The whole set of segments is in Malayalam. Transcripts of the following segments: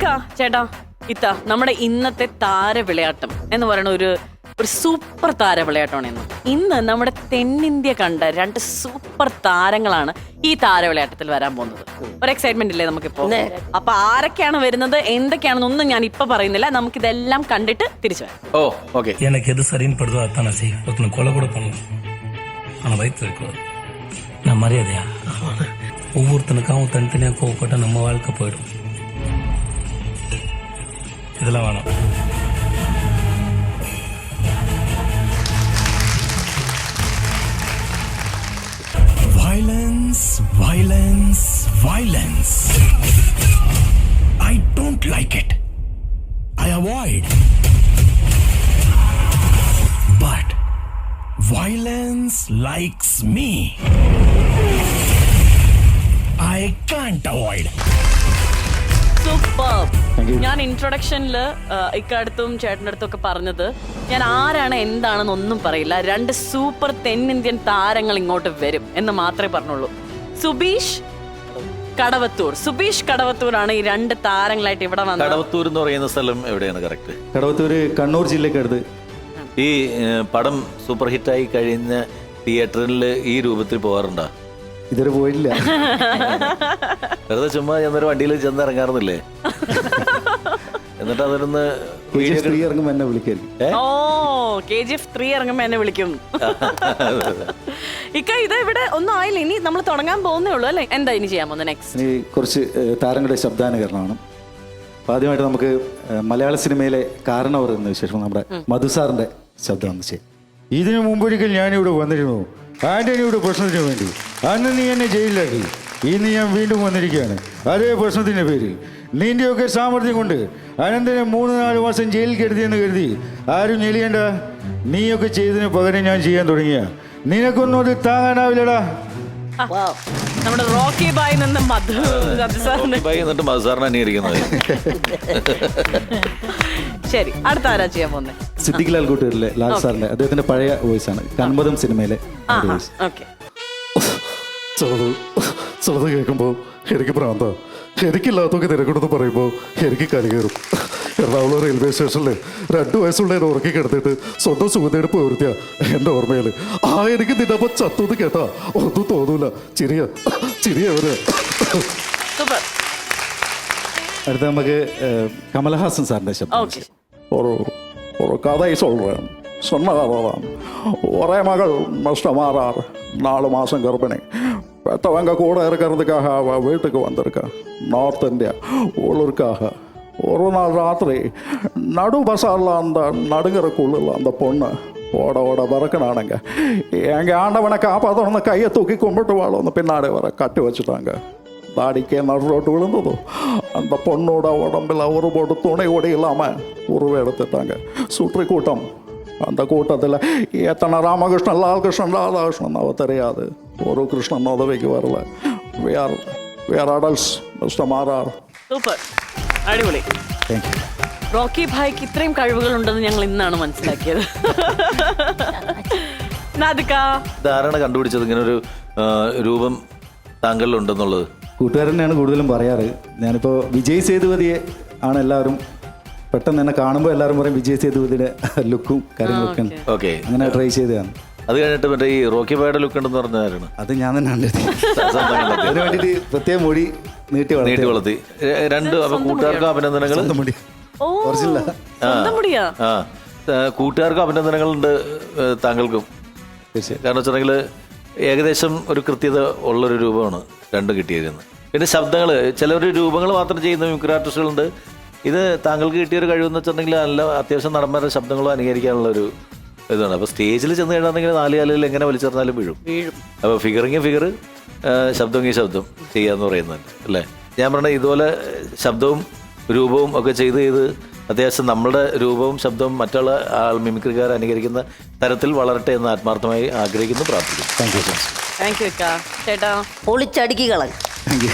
ഇക്ക ചേട്ടാ ഇത്ത നമ്മുടെ ഇന്നത്തെ താര വിളയാട്ടം എന്ന് പറയുന്ന ഒരു ഒരു സൂപ്പർ താര വിളയാട്ടമാണ് ഇന്ന് ഇന്ന് നമ്മുടെ തെന്നിന്ത്യ കണ്ട രണ്ട് സൂപ്പർ താരങ്ങളാണ് ഈ താര വിളയാട്ടത്തിൽ വരാൻ പോകുന്നത് ഒരു എക്സൈറ്റ്മെന്റ് ഇല്ലേ നമുക്കിപ്പോ അപ്പൊ ആരൊക്കെയാണ് വരുന്നത് എന്തൊക്കെയാണെന്നൊന്നും ഞാൻ ഇപ്പൊ പറയുന്നില്ല നമുക്കിതെല്ലാം കണ്ടിട്ട് തിരിച്ചു വരാം ஓ ஓகே எனக்கு எது சரின்னு படுதோ அதான் நான் செய்வேன் ஒருத்தனை கொலை கூட பண்ணலாம் ஆனால் வயிற்று இருக்கக்கூடாது நான் மரியாதையா ஒவ்வொருத்தனுக்காகவும் தனித்தனியாக கோவப்பட்டா நம்ம வாழ்க்கை போயிடும் இதெல்லாம் வேணாம் Violence, violence, violence. I don't like it. I avoid. But violence likes me. I can't avoid. Super ഞാൻ ഇൻട്രൊഡക്ഷനിൽ ഇക്കടുത്തും ചേട്ടന്റെ അടുത്തും ഒക്കെ പറഞ്ഞത് ഞാൻ ആരാണ് എന്താണെന്ന് ഒന്നും പറയില്ല. രണ്ട് സൂപ്പർ തെന്നിന്ത്യൻ താരങ്ങൾ ഇങ്ങോട്ട് വരും എന്ന് മാത്രമേ പറഞ്ഞുള്ളൂ. സുബീഷ് കടവത്തൂർ. സുബീഷ് കടവത്തൂരാണ് ഈ രണ്ട് താരങ്ങളായിട്ട് ഇവിടെ വന്നത്. കടവത്തൂർ എന്ന് പറയുന്ന സ്ഥലം എവിടെയാണ് കറക്റ്റ് കടവത്തൂർ കണ്ണൂർ ജില്ലക്കടുത്ത് ഈ പടം സൂപ്പർ ഹിറ്റായി കഴിഞ്ഞ തിയേറ്ററിൽ ഈ രൂപത്തിൽ പോകാറുണ്ടോ? ഇതുവരെ പോയിട്ടില്ല. വെറുതെ ചുമ്മാ ചെന്നൊരു വണ്ടിയിൽ ചെന്ന് ഇറങ്ങാറുന്നില്ലേ എന്നിട്ട് അതിലൊന്ന് വീഡിയോ സ്ത്രീ ഇറങ്ങുമ്പോൾ എന്നെ വിളിക്കായിരിക്കും oh K G F three ഇറങ്ങുമ്പോ എന്നെ വിളിക്കും. ഇക്ക ഇത് ഇവിടെ ഒന്നും ആയില്ല. ഇനി നമ്മൾ തുടങ്ങാൻ പോകുന്നേ ഉള്ളൂ അല്ലേ? എന്താ ഇനി ചെയ്യാൻ പോകുന്നത് നെക്സ്റ്റ് ഇനി കുറച്ച് ഏഹ്, താരങ്ങളുടെ ശബ്ദാനുകരണമാണ്. അപ്പോൾ ആദ്യമായിട്ട് നമുക്ക് ഏഹ്, മലയാള സിനിമയിലെ കാരണവർ എന്ന വിശേഷം നമ്മുടെ മധുസാറിന്റെ ശബ്ദം ചെയ്യും. ഇതിനു മുമ്പൊരിക്കൽ ഞാനിവിടെ വന്നിരുന്നു. ആന്റണിയുടെ പ്രശ്നത്തിന് വേണ്ടി. അന്ന് നീ എന്നെ ജയിലിലാക്കി. ഇന്ന് ഞാൻ വീണ്ടും വന്നിരിക്കുകയാണ്. അതേ പ്രശ്നത്തിന്റെ പേരിൽ. നിന്റെയൊക്കെ സാമർഥ്യം കൊണ്ട് അനന്തനെ മൂന്ന് നാല് മാസം ജയിലിൽ കരുതിയെന്ന് കരുതി. ആരും ഞെലിയണ്ട നീയൊക്കെ ചെയ്തതിന് പകരം ഞാൻ ചെയ്യാൻ തുടങ്ങിയ. നിനക്കൊന്നും അത് താങ്ങാനാവില്ലടാ. നമ്മുടെ റോക്കി ബായി നിന്ന് മധു ശരി അടുത്ത ആരാ ചെയ്യാൻ പോകുന്നത് സിദ്ദിഖ് ലാൽ കൂട്ടൂരിലെ ലാൽ സാറിന്റെ അദ്ദേഹത്തിന്റെ പഴയ വോയിസ് ആണ് കൺമതം സിനിമയിലെ ഓക്കെ ചിലത് ചിലത് കേൾക്കുമ്പോൾ എനിക്ക് പ്രാന്ത എനിക്കില്ലാത്തൊക്കെ തിരക്കെടുത്ത് പറയുമ്പോൾ എനിക്ക് കലി കയറും. എറണാകുളം റെയിൽവേ സ്റ്റേഷനിലെ രണ്ടു വയസ്സുള്ള എന്നെ ഉറക്കി കിടത്തിയിട്ട് സ്വന്തം സുഖതെടുപ്പ് വരുത്തിയ എന്റെ ഓർമ്മയിൽ ആ എനിക്ക് നിന്നപ്പോൾ ചത്തുന്ന് കേട്ടാ. ഒന്നും തോന്നൂല. ചിരിയ ചിരിയ അവർ സൂപ്പർ അടുത്ത നമുക്ക് കമൽഹാസൻ കമലഹാസൻ സാറിന്റെ ശബ്ദം ഓക്കെ ஒரு ஒரு கதை சொல்கிறேன் சொன்னதான் ஒரே மகள் நஷ்டமாறார் நாலு மாதம் கர்ப்பிணி. பெற்றவங்க கூட இருக்கிறதுக்காக அவள் வீட்டுக்கு வந்திருக்கா. நார்த் இந்தியா ஊழலுக்காக ஒரு நாள் ராத்திரி நடு பசாரில் அந்த நடுங்கறக்குள்ள அந்த பொண்ணு ஓட ஓட பறக்கினானுங்க. எங்கள் ஆண்டவனை காப்பாற்றணும்னு கையை தூக்கி கும்பிட்டு வாழணும் பின்னாடி வர கட்டி வச்சுட்டாங்க. தாடிக்கே நடு ரோட்டு விழுந்ததோ அந்த பொண்ணோட உடம்புல ஒரு போட்டு துணை கூட இல்லாமல் உருவெடுத்துட்டாங்க சுற்றி கூட்டம் அந்த கூட்டத்தில் எத்தனை ராமகிருஷ்ணன் லால்கிருஷ்ணன் ராதாகிருஷ்ணன் அவ தெரியாது ஒரு கிருஷ்ணன் உதவிக்கு வரல வேர் வேர் அடல்ஸ் மிஸ்டர் மாறார் സൂപ്പർ അടിപൊളി താങ്ക് യു റോക്കി ഭായിക്ക് ഇത്രയും കഴിവുകൾ ഉണ്ടെന്ന് ഞങ്ങൾ ഇന്നാണ് മനസ്സിലാക്കിയത് നാദിക ധാരണ കണ്ടുപിടിച്ചത് ഇങ്ങനെ ഒരു ആ, രൂപം താങ്കളിലുണ്ടെന്നുള്ളത് കൂട്ടുകാരൻ തന്നെയാണ് കൂടുതലും പറയാറ്. ഞാനിപ്പോൾ വിജയ് സേതുപതിയെ ആണ് എല്ലാവരും പെട്ടെന്ന് തന്നെ കാണുമ്പോൾ എല്ലാവരും പറയും വിജയ് സേതുപതിയുടെ ലുക്കും കാര്യങ്ങളൊക്കെ. ഓക്കെ. അങ്ങനെ ട്രൈ ചെയ്തതാണ്. അത് കഴിഞ്ഞിട്ട് മറ്റേ ഈ റോക്കി ബായുടെ ലുക്ക് ഉണ്ടെന്ന് പറഞ്ഞായിരുന്നു അത് ഞാൻ തന്നെ അതിന് വേണ്ടിയിട്ട് പ്രത്യേക മൊഴി നീട്ടി നീട്ടി വളർത്തി. രണ്ട് അപ്പൊ കൂട്ടുകാർക്കും അഭിനന്ദനങ്ങൾ ആ ആ, കൂട്ടുകാർക്കും അഭിനന്ദനങ്ങളുണ്ട് താങ്കൾക്കും. കാരണം വെച്ചിട്ടുണ്ടെങ്കിൽ ഏകദേശം ഒരു കൃത്യത ഉള്ളൊരു രൂപമാണ് രണ്ടും കിട്ടിയിരിക്കുന്നത് പിന്നെ ശബ്ദങ്ങൾ ചിലർ രൂപങ്ങൾ മാത്രം ചെയ്യുന്ന മിമിക്രി ആർട്ടിസ്റ്റുകളുണ്ട് ഇത് താങ്കൾക്ക് കിട്ടിയൊരു കഴിവെന്ന് വെച്ചിട്ടുണ്ടെങ്കിൽ നല്ല അത്യാവശ്യം നടന്മാരുടെ ശബ്ദങ്ങളും അനുകരിക്കാനുള്ള ഒരു ഇതാണ്. അപ്പോൾ സ്റ്റേജിൽ ചെന്ന് കഴിഞ്ഞാണെങ്കിൽ നാല് കാലിൽ എങ്ങനെ വലിച്ചെറിഞ്ഞാലും വീഴും. വീഴും. അപ്പോൾ ഫിഗറിങ് ഫിഗർ ശബ്ദമെങ്കിൽ ശബ്ദം ചെയ്യാന്ന് പറയുന്നുണ്ട്. അല്ലേ? ഞാൻ പറഞ്ഞ ഇതുപോലെ ശബ്ദവും രൂപവും ഒക്കെ ചെയ്ത് ചെയ്ത് അത്യാവശ്യം നമ്മുടെ രൂപവും ശബ്ദവും മറ്റുള്ള ആൾ മിമിക്രിക്കാർ അനുകരിക്കുന്ന തരത്തിൽ വളരട്ടെ എന്ന് ആത്മാർത്ഥമായി ആഗ്രഹിക്കുന്നു പ്രാർത്ഥിക്കുന്നു. താങ്ക് യു താങ്ക് യു ചേട്ടാ. പൊളിച്ചടുക്കി കളഞ്ഞു. താങ്ക് യു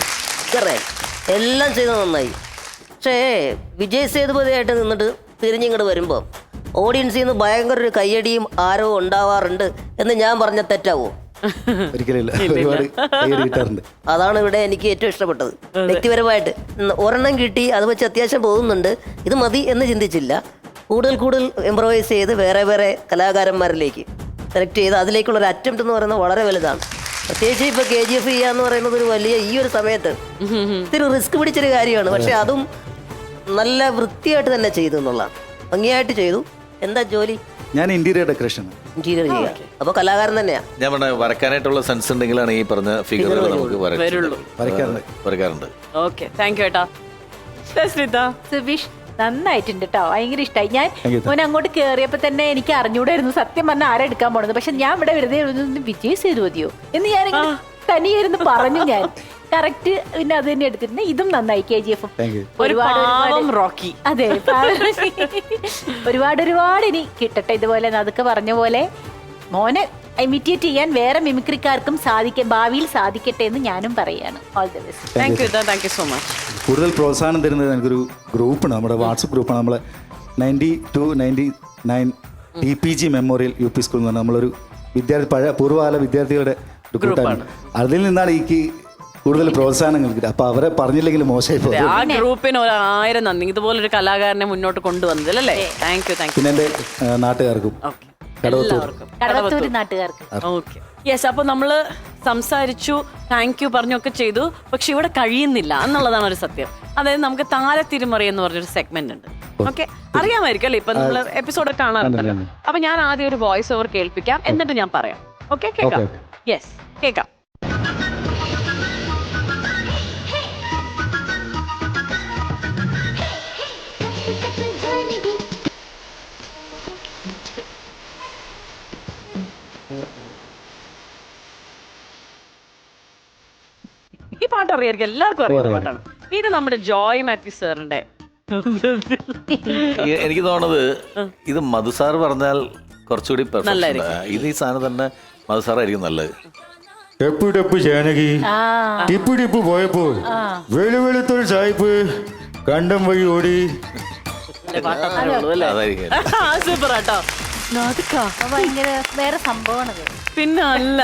എല്ലാം ചെയ്ത് നന്നായി. പക്ഷേ വിജയ് സേതുപതിയായിട്ട് നിന്നിട്ട് തിരിഞ്ഞിങ്ങോട്ട് വരുമ്പോൾ ഓഡിയൻസിൽ നിന്ന് ഭയങ്കര ഒരു കയ്യടിയും ആരോ ഉണ്ടാവാറുണ്ട് എന്ന് ഞാൻ പറഞ്ഞ തെറ്റാവോ? ഒരിക്കലില്ല ഒരുപാട് കൈയടി കിട്ടാറുണ്ട്. അതാണ് ഇവിടെ എനിക്ക് ഏറ്റവും ഇഷ്ടപ്പെട്ടത്. വ്യക്തിപരമായിട്ട് ഒരെണ്ണം കിട്ടി അത് വെച്ച് അത്യാവശ്യം പോകുന്നുണ്ട്. ഇത് മതി എന്ന് ചിന്തിച്ചില്ല. കൂടുതൽ കൂടുതൽ എംപ്രവൈസ് ചെയ്ത് വേറെ വേറെ കലാകാരന്മാരിലേക്ക് സെലക്ട് ചെയ്ത് അതിലേക്കുള്ള ഒരു അറ്റംപ്റ്റ് എന്ന് പറയുന്നത് വളരെ വലുതാണ്. പ്രത്യേകിച്ച് ഇപ്പൊ കെ ജി എഫ് ചെയ്യാന്ന് പറയുന്നത് ഒരു വലിയ ഈ ഒരു സമയത്ത് ഇത്തിരി റിസ്ക് പിടിച്ചൊരു കാര്യമാണ്. പക്ഷെ അതും. നല്ല വൃത്തിയായിട്ട് തന്നെ ചെയ്തു എന്നുള്ളതാണ്. ഭംഗിയായിട്ട് ചെയ്തു. എന്താ ജോലി? ഞാൻ ഇന്റീരിയർ ഡെക്കറേഷൻ ഇന്റീരിയർ ചെയ്യുക അപ്പൊ കലാകാരൻ തന്നെയാ? ഞാൻ പറഞ്ഞ വരക്കാനായിട്ടുള്ള സെൻസ് ഉണ്ടെങ്കിലാണ് ഈ പറഞ്ഞ ഫിഗറുകൾ നമുക്ക് വരയ്ക്കാൻ- വരുള്ളൂ. വരയ്ക്കാറുണ്ട്. വരയ്ക്കാറുണ്ട്. ഓക്കെ താങ്ക് യു ഏട്ടാ. സുബീഷ് നന്നായിട്ടുണ്ട് കേട്ടോ ഭയങ്കര ഇഷ്ടമായി ഞാൻ മോൻ അങ്ങോട്ട് കയറിയപ്പോ തന്നെ എനിക്ക് അറിഞ്ഞൂടായിരുന്നു. സത്യം പറഞ്ഞാൽ ആരെ എടുക്കാൻ പോണത്? പക്ഷെ ഞാൻ ഇവിടെ വെറുതെ വിജയ് സേതുപതിയോ എന്ന് ഞാൻ തനിയായിരുന്നു പറഞ്ഞു ഞാൻ. കറക്റ്റ് പിന്നെ അത് തന്നെ എടുത്തിട്ടുണ്ട് ഇതും നന്നായി K G F thank you ഒരു പാവം റോക്കി അതെ ഒരുപാട് ഒരുപാട് ഇനി കിട്ടട്ടെ ഇതുപോലെ അതൊക്കെ പറഞ്ഞ പോലെ. മോനെ ഇമിറ്റേറ്റ് ചെയ്യാൻ വേറെ മിമിക്രിക്കാർക്കും സാധിക്ക ഭാവിയിൽ സാധിക്കട്ടെ എന്ന് ഞാനും പറയാണ് all the best thank you thank you so much കൂടുതൽ പ്രോത്സാഹനം തരുന്നത് എനിക്കൊരു ഗ്രൂപ്പാണ്. നമ്മുടെ വാട്സപ്പ് ഗ്രൂപ്പാണ്. നമ്മളെ ninety two ninety nine T P G memorial U P school എന്ന് പറഞ്ഞാൽ നമ്മളൊരു വിദ്യാർത്ഥി പഴയ പൂർവകാല വിദ്യാർത്ഥികളുടെ ഗ്രൂപ്പാണ് അതിൽ നിന്നാണ് എനിക്ക് കൂടുതൽ പ്രോത്സാഹനം കിട്ടുക അപ്പോൾ അവരെ പറഞ്ഞില്ലെങ്കിൽ മോശമായി പോകും. ആ ഗ്രൂപ്പിന് ഒരു ആയിരം നന്ദി. ഇതുപോലെ ഒരു കലാകാരനെ മുന്നോട്ട് കൊണ്ടുവന്നതല്ലേ താങ്ക് യു താങ്ക് യു പിന്നെ എന്റെ ആ, നാട്ടുകാർക്കും കടവത്തൂർ. നാട്ടുകാർക്ക്. ഓക്കെ. യെസ് അപ്പൊ നമ്മൾ സംസാരിച്ചു താങ്ക് യു പറഞ്ഞൊക്കെ ചെയ്തു. പക്ഷെ ഇവിടെ കഴിയുന്നില്ല എന്നുള്ളതാണ് ഒരു സത്യം. അതായത് നമുക്ക് താരത്തിരുമറി എന്ന് പറഞ്ഞൊരു സെഗ്മെന്റ് ഉണ്ട്. ഓക്കെ അറിയാമായിരിക്കും അല്ലേ? ഇപ്പൊ നമ്മൾ എപ്പിസോഡ് കാണാറുണ്ടല്ലോ. അപ്പൊ ഞാൻ ആദ്യം ഒരു വോയിസ് ഓവർ കേൾപ്പിക്കാം. എന്നിട്ട് ഞാൻ പറയാം. ഓക്കെ കേൾക്കാം യെസ് കേൾക്കാം. ഈ പാട്ട് അറിയായിരിക്കും എല്ലാവർക്കും അറിയാവുന്ന പാട്ടാണ്. ഇത് നമ്മുടെ ജോയ് മാത്യു സാറിന്റെ. എനിക്ക് തോന്നുന്നത് ഇത് മധുസാർ പറഞ്ഞാൽ കുറച്ചുകൂടി. ഇത് ഈ സാധനം തന്നെ മധുസാറായിരിക്കും നല്ലത്. ടപ്പ് ടപ്പ് ജാനകി. ടിപ്പ് ടിപ്പ് പോയപ്പോ വെളു വെളുത്തൊരു സായിപ്പ് കണ്ടം വഴി ഓടി. സൂപ്പർ ആട്ടോ ഭയങ്കര വേറെ സംഭവമാണത് പിന്നെ അല്ല